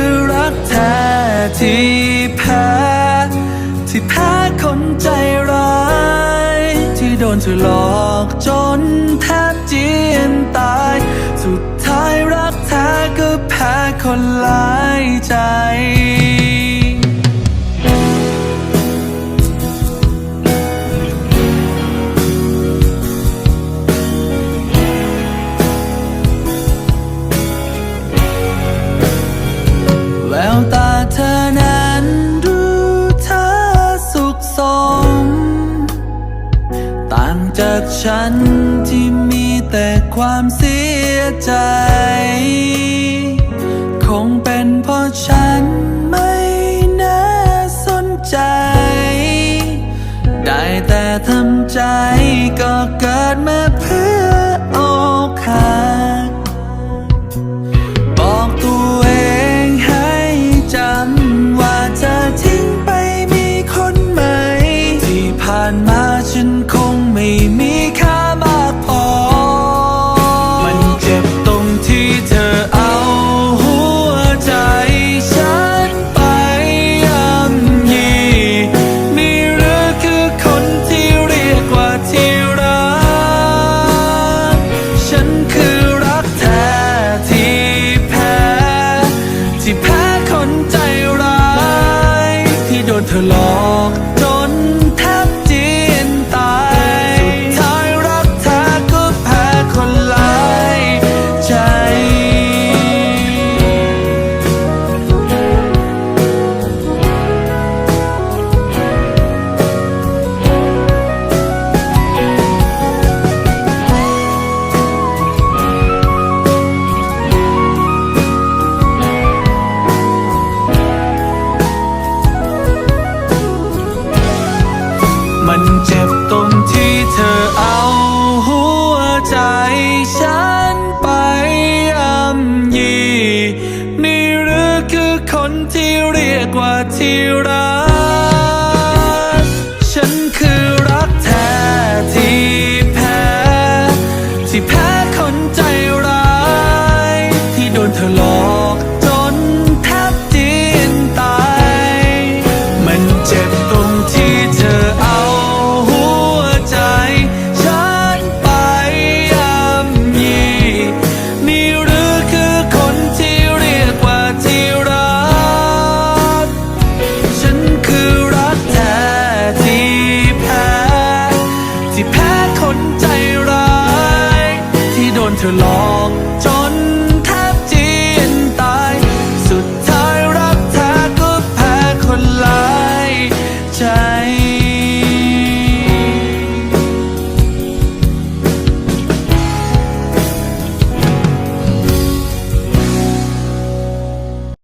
อ ที่แพ้ที่แพ้คนใจร้าย ที่โดนเธอหลอกจนแทบเจียนตาย สุดท้ายรักแท้ก็แพ้คนหลายใจ ฉันที่มีแต่ความเสียใจ คงเป็นเพราะฉันไม่น่าสนใจ ได้แต่ทำใจก็เกิดมาเพื่ออกหักบอกตัวเองให้จำว่าเธอทิ้ง เธอหลอก ที่รัก ฉันคือรักแท้ที่แพ้ ที่แพ้คนใจร้าย ที่โดนเธอหลอก ที่แพ้คนใจร้าย ที่โดนเธอหลอก